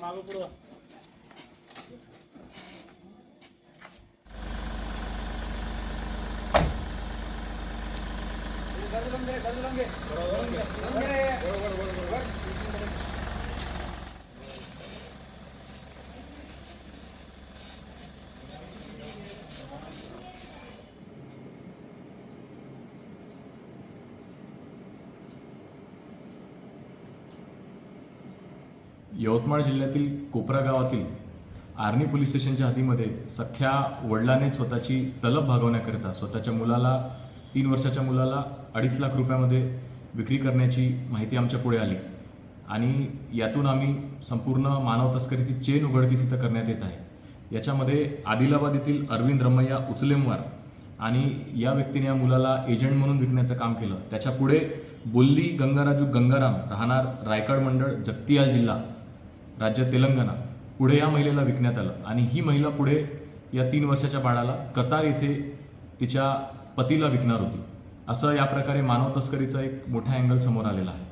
मागं पुढं यवतमाळ जिल्ह्यातील कोपरा गावातील आर्नी पोलीस स्टेशनच्या हद्दीमध्ये सख्या वडिलाने स्वतःची तलब भागवण्याकरिता स्वतःच्या मुलाला तीन वर्षाच्या मुलाला अडीच लाख रुपयामध्ये विक्री करण्याची माहिती आमच्या पुढे आली. आणि यातून आम्ही संपूर्ण मानव तस्करीची चेन उघडकीस इथं करण्यात येत आहे. याच्यामध्ये आदिलाबाद येथील अरविंद रमैया उचलेमवार आणि या व्यक्तीने या मुलाला एजंट म्हणून विकण्याचं काम केलं. त्याच्या पुढे बोल्ली गंगाराजू गंगाराम राहणार रायगड मंडळ जगतियाल जिल्हा राज्य तेलंगणा पुढे या महिलेला विकण्यात आलं. आणि ही महिला पुढे या तीन वर्षाच्या बाळाला कतार येथे तिच्या पतीला विकणार होती. असं या प्रकारे मानव तस्करीचा एक मोठा अँगल समोर आलेला आहे.